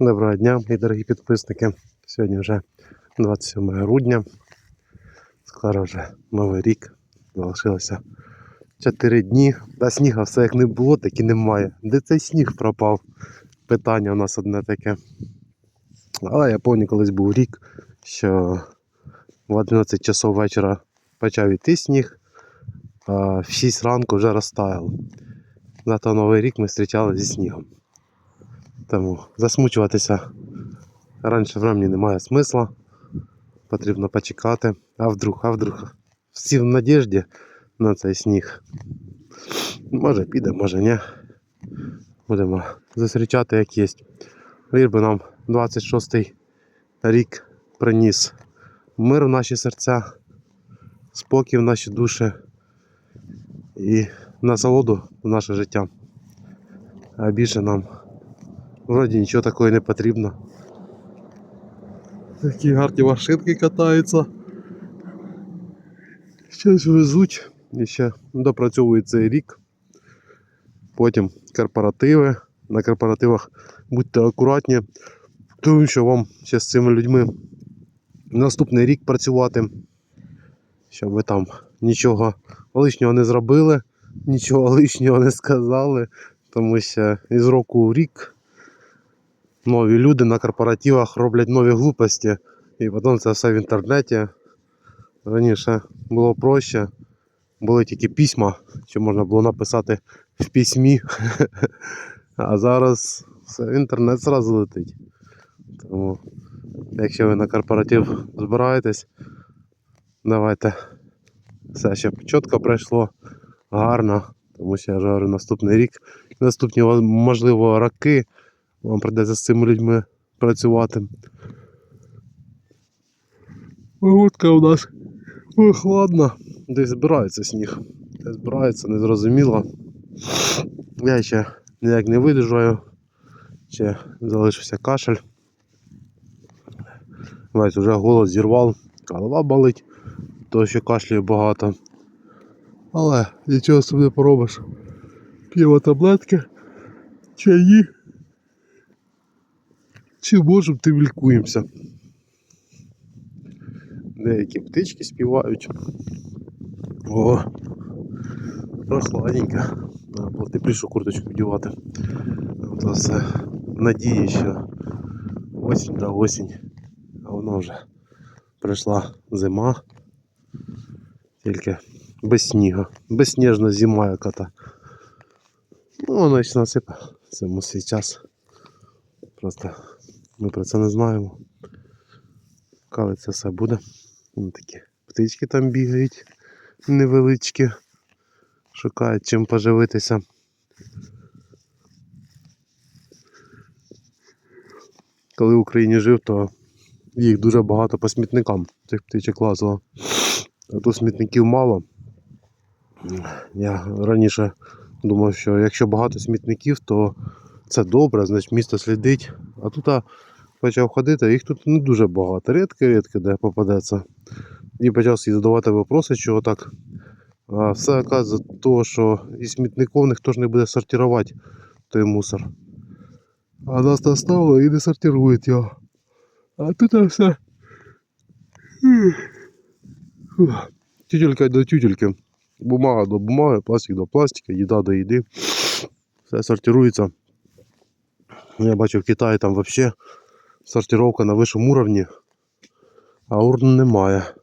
Доброго дня, мої дорогі підписники. Сьогодні вже 27 грудня. Скоро вже новий рік. Залишилося 4 дні. Та сніга все як не було, так і немає. Де цей сніг пропав? Питання у нас одне таке. Але я пам'ятаю, колись був рік, що в 11 часов вечора почав іти сніг, а в 6 ранку вже розтаяв. Зато новий рік ми зустрічали зі снігом. Тому засмучуватися раніше времени немає смисла. Потрібно почекати. А вдруг, а вдруг. Всі в надіжді на цей сніг. Може піде, може ні. Будемо зустрічати як є. Би нам 26-й рік приніс мир в наші серця, спокій в наші душі і насолоду в наше життя. А більше нам Вроді нічого такого не потрібно. Такі гарні машинки катаються. Щось везуть і ще допрацьовують цей рік. Потім корпоративи. На корпоративах будьте акуратні, тому що вам ще з цими людьми наступний рік працювати, щоб ви там нічого лишнього не зробили, нічого лишнього не сказали, тому що із року в рік нові люди на корпоративах роблять нові глупості, і потім це все в інтернеті. Раніше було проще, були тільки письма, що можна було написати в письмі. А зараз все в інтернет зразу летить. Тому, якщо ви на корпоратив збираєтесь, давайте все щоб чітко пройшло, гарно. Тому що я ж говорю, наступний рік, наступні можливо роки. Вам придеться з цими людьми працювати. Погодка у нас прохладна. Десь збирається сніг. Десь збирається, незрозуміло. Я ще ніяк не видержаю. Ще залишився кашель. Весь вже голос зірвав, голова болить, то що кашлює багато. Але нічого собі не поробиш. П'ємо таблетки, чаї. Чи можемо, тим лікуємося. Деякі птички співають. О, прохладненько. Треба було теплішу курточку вдівати. То все надії, що осінь да осінь. А воно вже прийшла зима. Тільки без снігу. Безсніжна зима яка-то. Ну, воно ще насипе цьому свій час. Просто ми про це не знаємо. Коли це все буде. Вон такі птички там бігають невеличкі. Шукають чим поживитися. Коли в Україні жив, то їх дуже багато по смітникам цих птичок лазило. А тут смітників мало. Я раніше думав, що якщо багато смітників, то це добре, значить місто слідить. А тут а, почав ходити, їх тут не дуже багато. Рідко-рідко де попадеться. І почав задавати питання, чого так. А все оказується того, що і смітників ніхто ж не буде сортувати той мусор. А нас оставили і не сортирують його. А тут все. Тютелька до тютельки. Бумага до бумаги, пластик до пластика, їда до їди. Все сортирується. Я бачу в Китаї там взагалі сортировка на вищому уровні, а урн немає.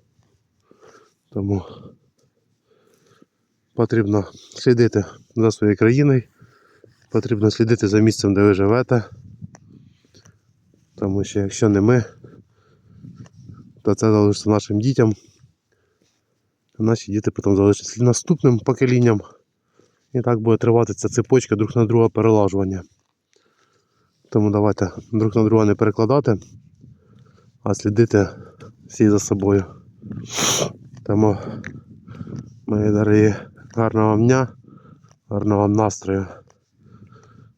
Тому потрібно слідити за своєю країною, потрібно слідити за місцем, де ви живете. Тому що якщо не ми, то це залишиться нашим дітям. Наші діти потім залишаться наступним поколінням. І так буде тривати ця цепочка друг на друга перелажування. Тому давайте друг на друга не перекладати, а слідити всі за собою. Тому, мої дорогі, гарного вам дня, гарного вам настрою.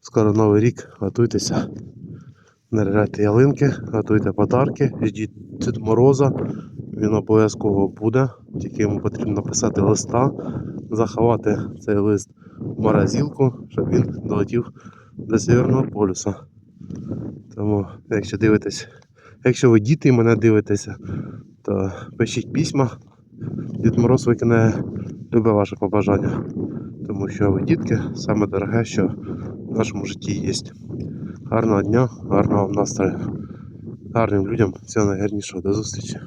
Скоро новий рік, готуйтеся, наряжайте ялинки, готуйте подарки, ждіть Дід Мороза. Він обов'язково буде, тільки йому потрібно написати листа, заховати цей лист в морозилку, щоб він долетів до Северного полюса. Тому, якщо дивитесь, якщо ви діти і мене дивитеся, то пишіть письма. Дід Мороз викине любе ваше побажання. Тому що ви дітки саме дороге, що в нашому житті є. Гарного дня, гарного настрою. Гарним людям, всього найгарнішого. До зустрічі.